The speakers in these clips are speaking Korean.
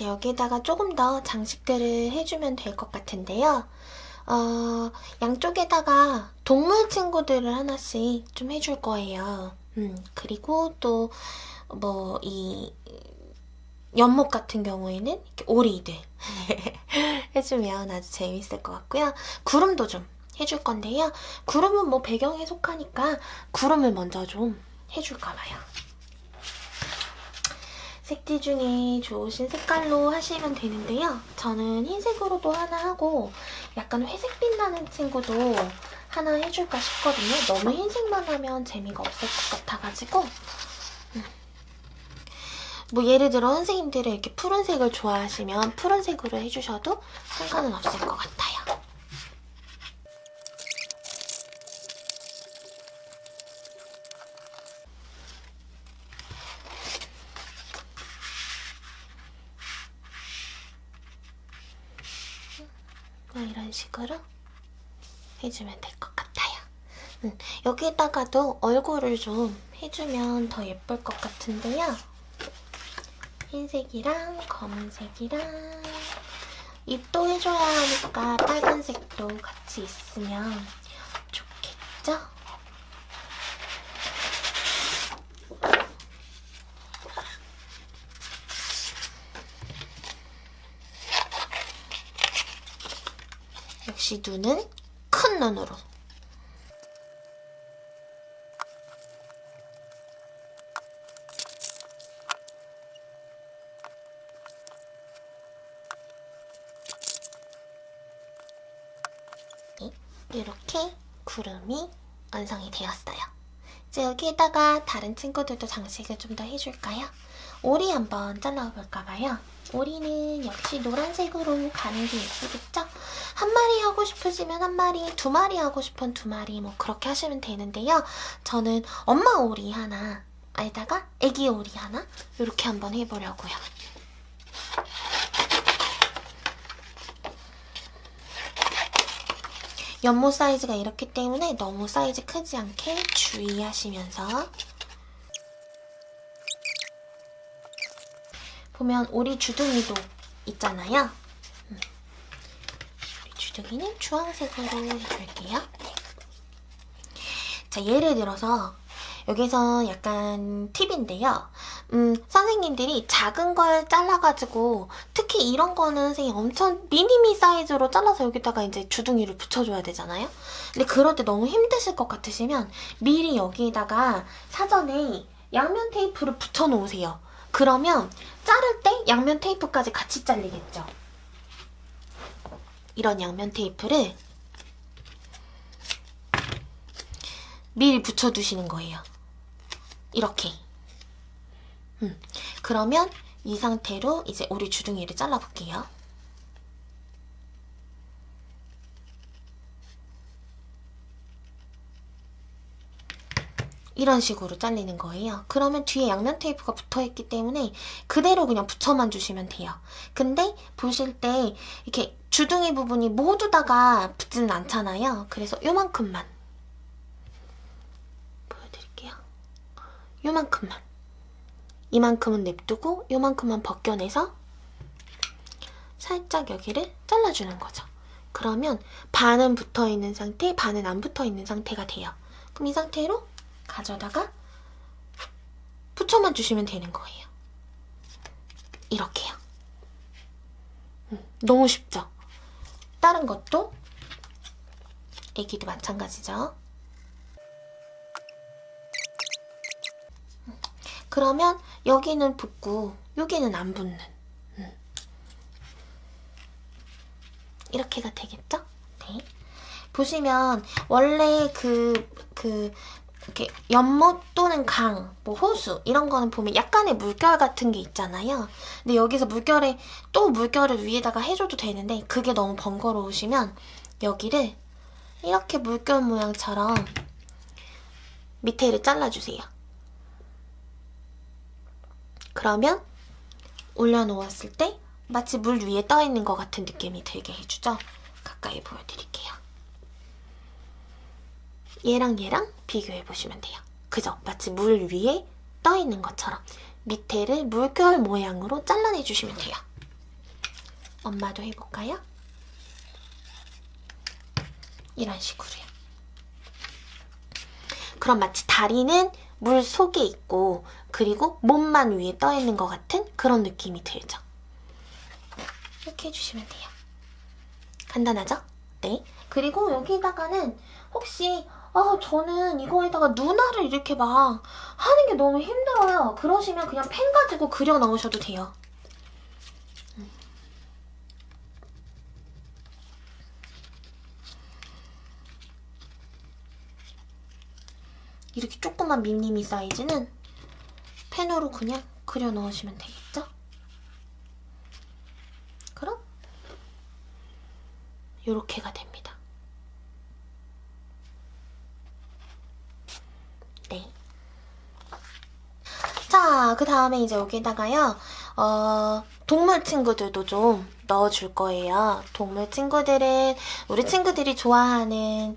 이제 여기에다가 조금 더 장식들을 해주면 될 것 같은데요. 어, 양쪽에다가 동물 친구들을 하나씩 좀 해줄 거예요. 음, 그리고 또, 뭐, 이, 연못 같은 경우에는 이렇게 오리들 해주면 아주 재밌을 것 같고요. 구름도 좀 해줄 건데요. 구름은 뭐 배경에 속하니까 구름을 먼저 좀 해줄까 봐요. 색지 중에 좋으신 색깔로 하시면 되는데요. 저는 흰색으로도 하나 하고 약간 회색 빛 나는 친구도 하나 해줄까 싶거든요. 너무 흰색만 하면 재미가 없을 것 같아가지고 음. 뭐 예를 들어 선생님들이 이렇게 푸른색을 좋아하시면 푸른색으로 해주셔도 상관은 없을 것 같아요. 뭐 이런 식으로 해주면 될 것 같아요. 음, 여기다가도 얼굴을 좀 해주면 더 예쁠 것 같은데요. 흰색이랑 검은색이랑 입도 해줘야 하니까 빨간색도 같이 있으면 좋겠죠? 역시 눈은 큰 눈으로. 이렇게 구름이 완성이 되었어요. 이제 여기에다가 다른 친구들도 장식을 좀더 해줄까요? 오리 한번 잘라볼까봐요. 오리는 역시 노란색으로 가는 게 예쁘겠죠? 한 마리 하고 싶으시면 한 마리, 두 마리 하고 싶은 두 마리 뭐 그렇게 하시면 되는데요. 저는 엄마 오리 하나, 에다가 애기 오리 하나 이렇게 한번 해보려고요. 연못 사이즈가 이렇기 때문에 너무 사이즈 크지 않게 주의하시면서 보면 오리 주둥이도 있잖아요. 음. 오리 주둥이는 주황색으로 해줄게요. 자, 예를 들어서 여기서 약간 팁인데요. 음, 선생님들이 작은 걸 잘라가지고 특히 이런 거는 선생님 엄청 미니미 사이즈로 잘라서 여기다가 이제 주둥이를 붙여줘야 되잖아요. 근데 그럴 때 너무 힘드실 것 같으시면 미리 여기다가 사전에 양면 테이프를 붙여 놓으세요. 그러면 자를 때 양면 테이프까지 같이 잘리겠죠. 이런 양면 테이프를 미리 붙여두시는 거예요. 이렇게. 음, 그러면 이 상태로 이제 오리 주둥이를 잘라볼게요. 이런 식으로 잘리는 거예요. 그러면 뒤에 양면 테이프가 붙어있기 때문에 그대로 그냥 붙여만 주시면 돼요. 근데 보실 때 이렇게 주둥이 부분이 모두 다가 붙지는 않잖아요. 그래서 요만큼만 보여드릴게요. 요만큼만 이만큼은 냅두고 요만큼만 벗겨내서 살짝 여기를 잘라주는 거죠. 그러면 반은 붙어있는 상태, 반은 안 붙어있는 상태가 돼요. 그럼 이 상태로 가져다가 붙여만 주시면 되는 거예요. 이렇게요. 음, 너무 쉽죠? 다른 것도 애기도 마찬가지죠. 그러면 여기는 붙고 여기는 안 붙는 음. 이렇게가 되겠죠? 네. 보시면 원래 그, 그 이렇게 연못 또는 강, 뭐 호수 이런 거는 보면 약간의 물결 같은 게 있잖아요. 근데 여기서 물결에 또 물결을 위에다가 해줘도 되는데 그게 너무 번거로우시면 여기를 이렇게 물결 모양처럼 밑에를 잘라주세요. 그러면 올려놓았을 때 마치 물 위에 떠 있는 것 같은 느낌이 들게 해주죠. 가까이 보여드릴게요. 얘랑 얘랑 비교해 보시면 돼요. 그죠? 마치 물 위에 떠 있는 것처럼 밑에를 물결 모양으로 잘라내 주시면 돼요. 엄마도 해볼까요? 이런 식으로요. 그럼 마치 다리는 물 속에 있고 그리고 몸만 위에 떠 있는 것 같은 그런 느낌이 들죠. 이렇게 해주시면 돼요. 간단하죠? 네. 그리고 여기다가는 혹시 아 저는 이거에다가 누나를 이렇게 막 하는 게 너무 힘들어요. 그러시면 그냥 펜 가지고 그려 넣으셔도 돼요. 이렇게 조그만 미니미 사이즈는 펜으로 그냥 그려 넣으시면 되겠죠? 그럼 이렇게가 됩니다. 네. 자, 그 다음에 이제 여기다가요, 어, 동물 친구들도 좀 넣어줄 거예요. 동물 친구들은 우리 친구들이 좋아하는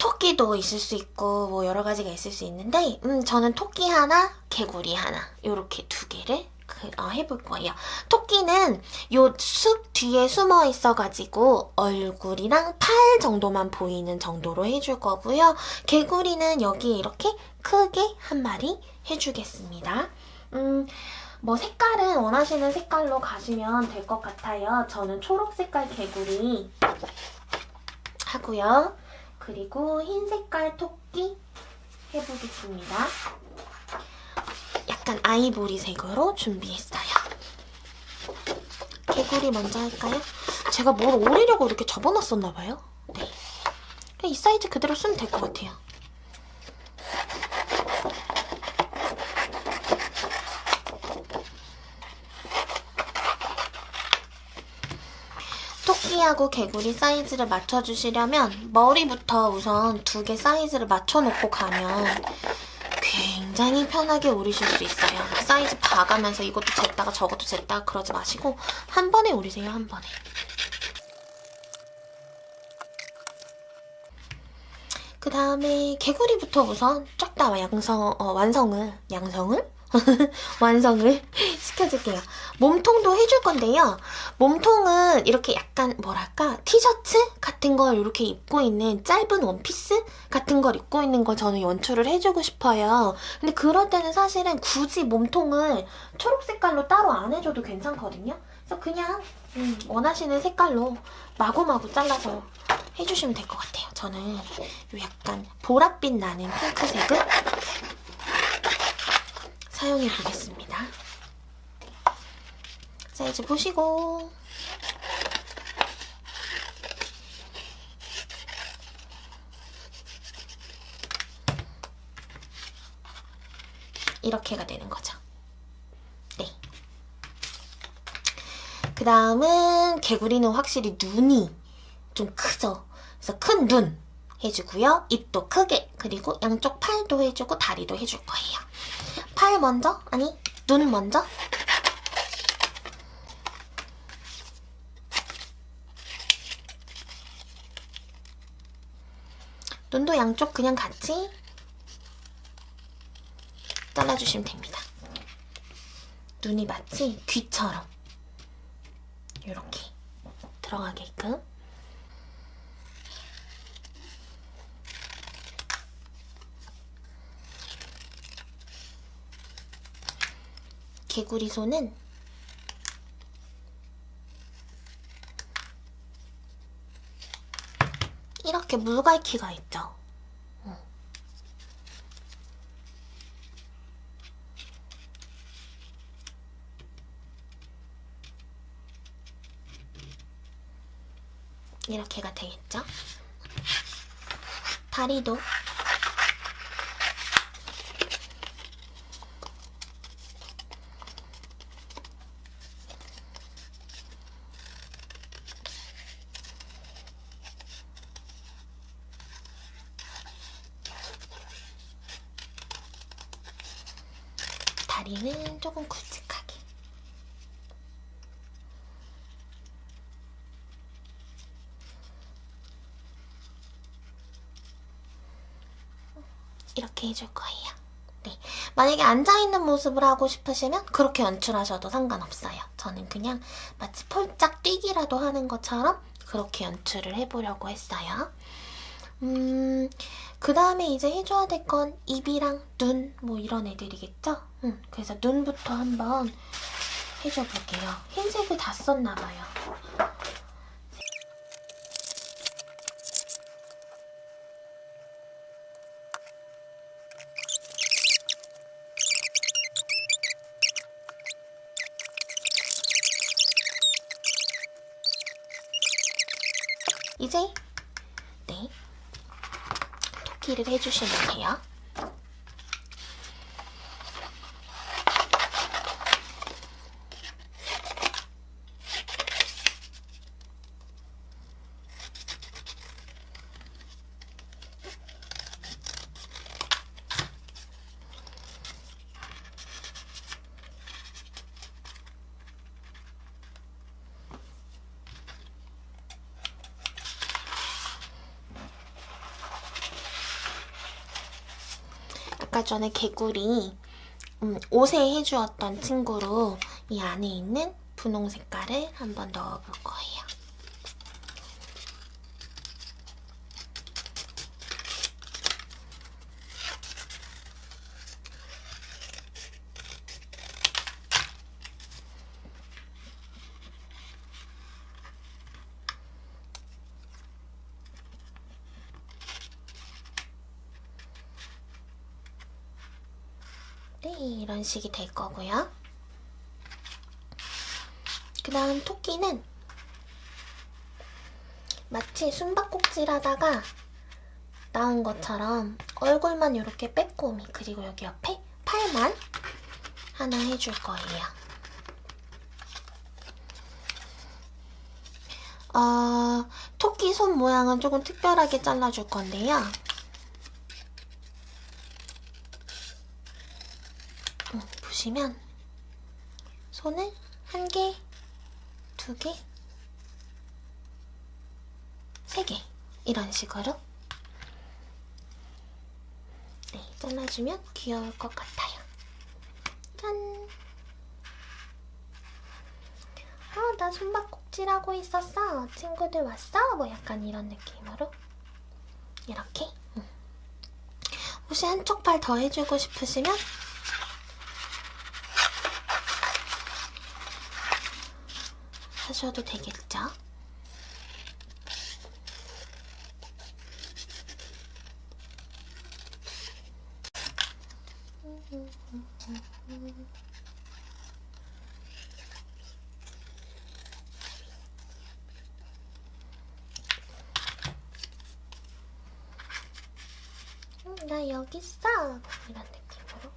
토끼도 있을 수 있고 뭐 여러 가지가 있을 수 있는데 음 저는 토끼 하나, 개구리 하나 이렇게 두 개를 그, 어, 해볼 거예요. 토끼는 요 숲 뒤에 숨어 있어가지고 얼굴이랑 팔 정도만 보이는 정도로 해줄 거고요. 개구리는 여기 이렇게 크게 한 마리 해주겠습니다. 음, 뭐 색깔은 원하시는 색깔로 가시면 될 것 같아요. 저는 초록 색깔 개구리 하고요. 그리고 흰 색깔 토끼 해보겠습니다. 약간 아이보리색으로 준비했어요. 개구리 먼저 할까요? 제가 뭘 오리려고 이렇게 접어놨었나봐요. 네. 이 사이즈 그대로 쓰면 될 것 같아요. 토끼하고 개구리 사이즈를 맞춰주시려면 머리부터 우선 두 개 사이즈를 맞춰놓고 가면 굉장히 편하게 오리실 수 있어요. 사이즈 봐가면서 이것도 쟀다가 저것도 쟀다가 그러지 마시고 한 번에 오리세요, 한 번에. 그 다음에 개구리부터 우선 쫙 다 양성, 어, 완성을, 양성을? 완성을 시켜줄게요. 몸통도 해줄 건데요. 몸통은 이렇게 약간 뭐랄까 티셔츠 같은 걸 이렇게 입고 있는 짧은 원피스 같은 걸 입고 있는 걸 저는 연출을 해주고 싶어요. 근데 그럴 때는 사실은 굳이 몸통을 초록 색깔로 따로 안 해줘도 괜찮거든요. 그래서 그냥 음, 원하시는 색깔로 마구마구 잘라서 해주시면 될 것 같아요. 저는 요 약간 보랏빛 나는 핑크색을 사용해 보겠습니다. 사이즈 보시고 이렇게가 되는 거죠. 네. 그 다음은 개구리는 확실히 눈이 좀 크죠. 그래서 큰 눈 해주고요. 입도 크게 그리고 양쪽 팔도 해주고 다리도 해줄 거예요. 팔 먼저? 아니 눈 먼저? 눈도 양쪽 그냥 같이 잘라주시면 됩니다. 눈이 마치 귀처럼 이렇게 들어가게끔 개구리 손은 이렇게 물갈퀴가 있죠. 어. 이렇게가 되겠죠? 다리도 다리는 조금 굵직하게. 이렇게 해줄 거예요. 네. 만약에 앉아있는 모습을 하고 싶으시면 그렇게 연출하셔도 상관없어요. 저는 그냥 마치 폴짝 뛰기라도 하는 것처럼 그렇게 연출을 해보려고 했어요. 음, 그 다음에 이제 해줘야 될 건 입이랑 눈, 뭐 이런 애들이겠죠? 음, 그래서 눈부터 한번 해줘 볼게요. 흰색을 다 썼나봐요. 이제 네 토끼를 해주시면 돼요. 아까 전에 개구리 음, 옷에 해주었던 친구로 이 안에 있는 분홍 색깔을 한번 넣어볼 거예요. 네, 이런 식이 될 거고요. 그 다음 토끼는 마치 숨바꼭질 하다가 나온 것처럼 얼굴만 이렇게 빼꼼히 그리고 여기 옆에 팔만 하나 해줄 거예요. 어, 토끼 손 모양은 조금 특별하게 잘라줄 건데요. 음, 보시면 손을 한 개, 두 개, 세 개 이런 식으로 네, 잘라주면 귀여울 것 같아요. 짠! 아, 나 숨바꼭질하고 있었어. 친구들 왔어? 뭐 약간 이런 느낌으로 이렇게 음. 혹시 한쪽 팔 더 해주고 싶으시면 하셔도 되겠죠? 음, 나 여기 있어. 이런 느낌으로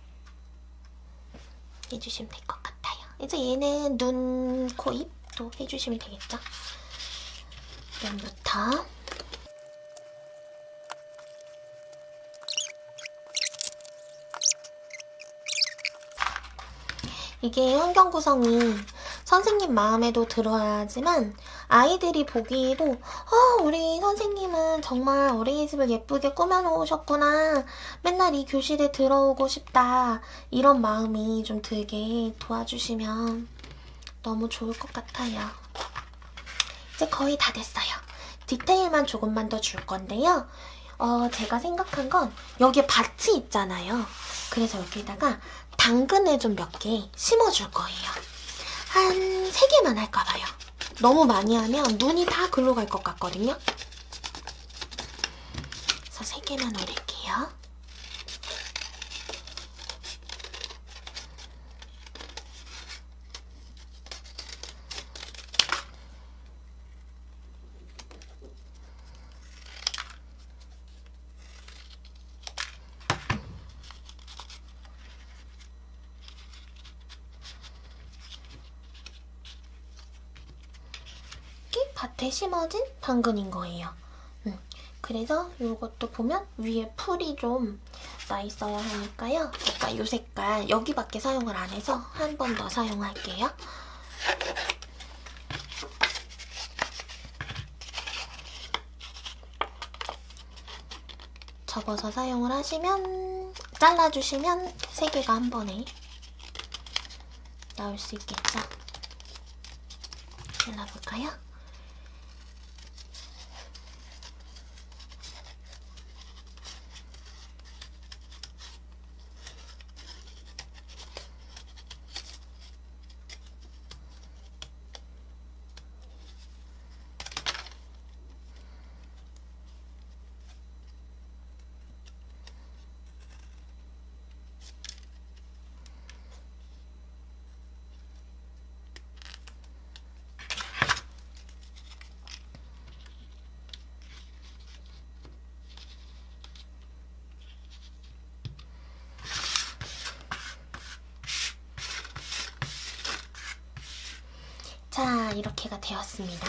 해주시면 될 것 같아요. 이제 얘는 눈, 코, 입 도 해주시면 되겠죠? 눈부터 이게 환경 구성이 선생님 마음에도 들어야 하지만 아이들이 보기에도 어, 우리 선생님은 정말 어린이집을 예쁘게 꾸며놓으셨구나. 맨날 이 교실에 들어오고 싶다. 이런 마음이 좀 들게 도와주시면 너무 좋을 것 같아요. 이제 거의 다 됐어요. 디테일만 조금만 더 줄 건데요. 어, 제가 생각한 건 여기에 밭이 있잖아요. 그래서 여기다가 당근을 좀 몇 개 심어줄 거예요. 한세 개만 할까봐요. 너무 많이 하면 눈이 다 글로 갈 것 같거든요. 그래서 세 개만 올릴게요. 밭에 심어진 당근인 거예요. 음, 그래서 이것도 보면 위에 풀이 좀 나 있어야 하니까요. 아까 이 색깔 여기밖에 사용을 안 해서 한 번 더 사용할게요. 접어서 사용을 하시면 잘라주시면 세 개가 한 번에 나올 수 있겠죠? 잘라볼까요? 자, 이렇게가 되었습니다.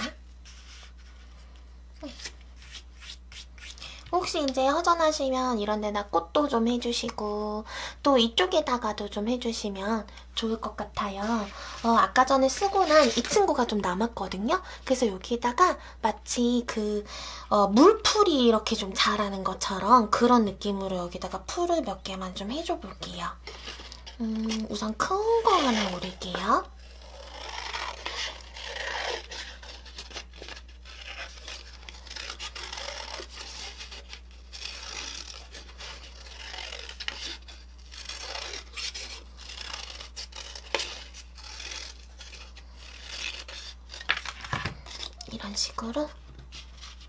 혹시 이제 허전하시면 이런 데다 꽃도 좀 해주시고 또 이쪽에다가도 좀 해주시면 좋을 것 같아요. 어, 아까 전에 쓰고 난 이 친구가 좀 남았거든요. 그래서 여기다가 마치 그 어, 물풀이 이렇게 좀 자라는 것처럼 그런 느낌으로 여기다가 풀을 몇 개만 좀 해줘 볼게요. 음, 우선 큰 거 하나 올릴게요. 이런 식으로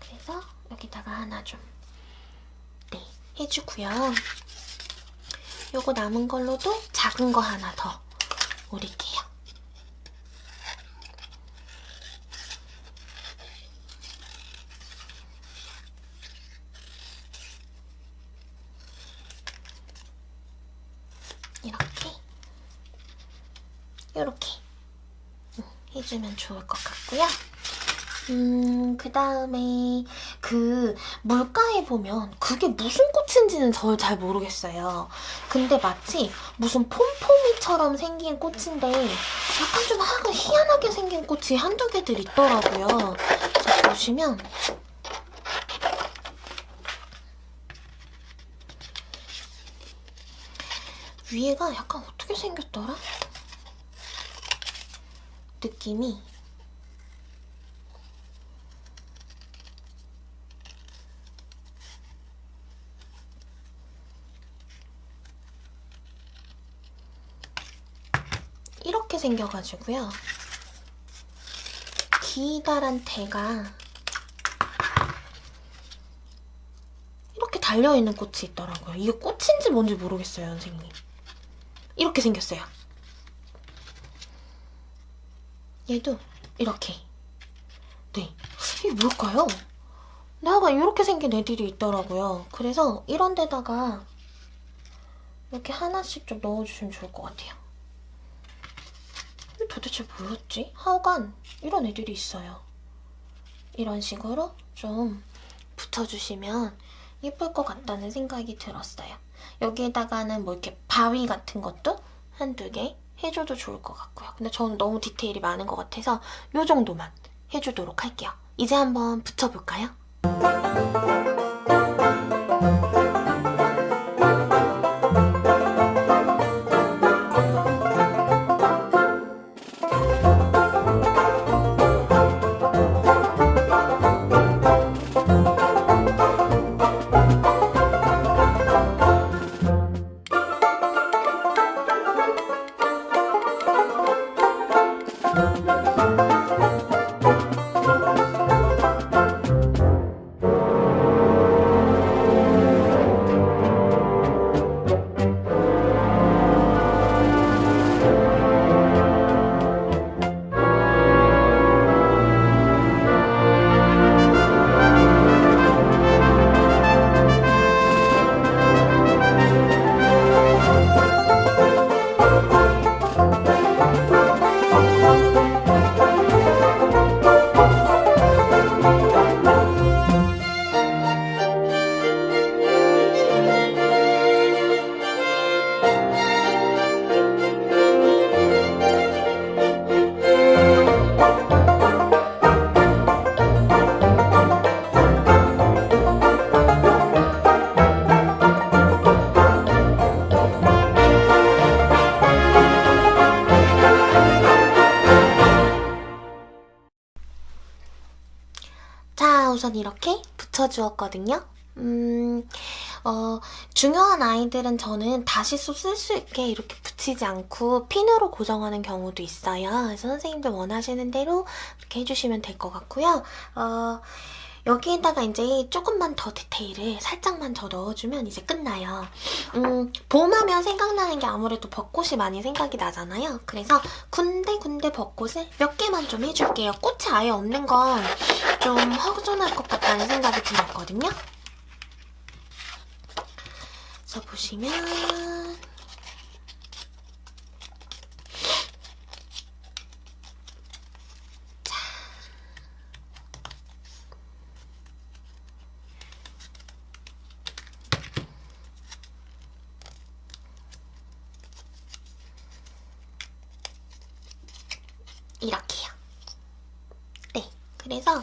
그래서 여기다가 하나 좀 네, 해주고요. 요거 남은 걸로도 작은 거 하나 더 올릴게요. 이렇게 이렇게 해주면 좋을 것 같고요. 음, 그 다음에 그 물가에 보면 그게 무슨 꽃인지는 저 잘 모르겠어요. 근데 마치 무슨 폼포미처럼 생긴 꽃인데 약간 좀 하가 희한하게 생긴 꽃이 한두 개들 있더라고요. 자, 보시면 위에가 약간 어떻게 생겼더라? 느낌이 이렇게 생겨가지고요. 기다란 대가 이렇게 달려있는 꽃이 있더라고요. 이게 꽃인지 뭔지 모르겠어요, 선생님. 이렇게 생겼어요. 얘도 이렇게. 네. 이게 뭘까요? 나가 이렇게 생긴 애들이 있더라고요. 그래서 이런 데다가 이렇게 하나씩 좀 넣어주시면 좋을 것 같아요. 도대체 뭐였지? 하여간 이런 애들이 있어요. 이런 식으로 좀 붙여주시면 예쁠 것 같다는 생각이 들었어요. 여기에다가는 뭐 이렇게 바위 같은 것도 한두 개 해줘도 좋을 것 같고요. 근데 저는 너무 디테일이 많은 것 같아서 이 정도만 해주도록 할게요. 이제 한번 붙여볼까요? 우선 이렇게 붙여주었거든요. 음, 어, 중요한 아이들은 저는 다시 또쓸수 있게 이렇게 붙이지 않고 핀으로 고정하는 경우도 있어요. 그래서 선생님들 원하시는 대로 이렇게 해주시면 될 것 같고요. 어, 여기에다가 이제 조금만 더 디테일을 살짝만 더 넣어주면 이제 끝나요. 음, 봄하면 생각나는 게 아무래도 벚꽃이 많이 생각이 나잖아요. 그래서 군데군데 벚꽃을 몇 개만 좀 해줄게요. 꽃이 아예 없는 건 좀 허전할 것 같다는 생각이 들었거든요. 그래서 보시면 이렇게요. 네, 그래서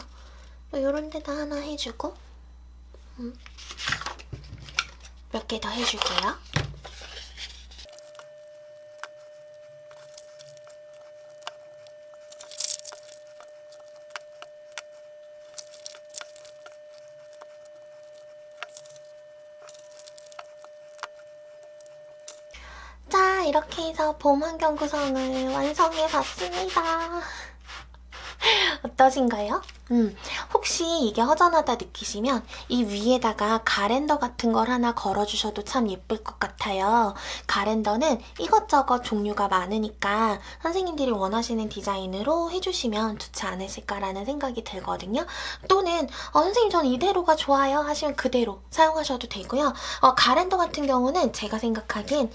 데다 하나 해주고 음, 몇개 더 해줄게요. 자, 이렇게 해서 봄 환경 구성을 완성해 봤습니다. 어떠신가요? 음, 혹시 이게 허전하다 느끼시면 이 위에다가 가랜더 같은 걸 하나 걸어주셔도 참 예쁠 것 같아요. 가랜더는 이것저것 종류가 많으니까 선생님들이 원하시는 디자인으로 해주시면 좋지 않으실까라는 생각이 들거든요. 또는 어, 선생님 저는 이대로가 좋아요 하시면 그대로 사용하셔도 되고요. 어, 가랜더 같은 경우는 제가 생각하기엔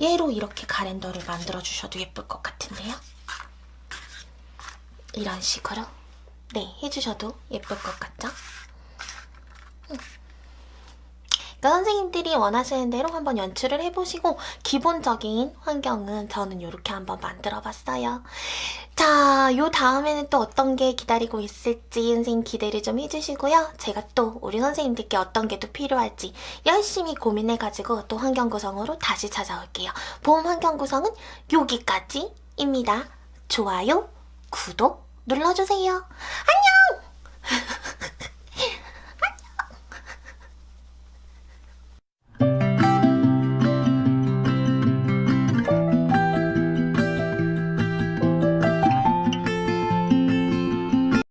얘로 이렇게 가랜더를 만들어 주셔도 예쁠 것 같은데요. 이런 식으로 네 해주셔도 예쁠 것 같죠? 음. 그러니까 선생님들이 원하시는 대로 한번 연출을 해보시고 기본적인 환경은 저는 이렇게 한번 만들어봤어요. 자, 요 다음에는 또 어떤 게 기다리고 있을지 선생님 기대를 좀 해주시고요. 제가 또 우리 선생님들께 어떤 게 또 필요할지 열심히 고민해가지고 또 환경 구성으로 다시 찾아올게요. 봄 환경 구성은 여기까지입니다. 좋아요, 구독 눌러주세요. 안녕!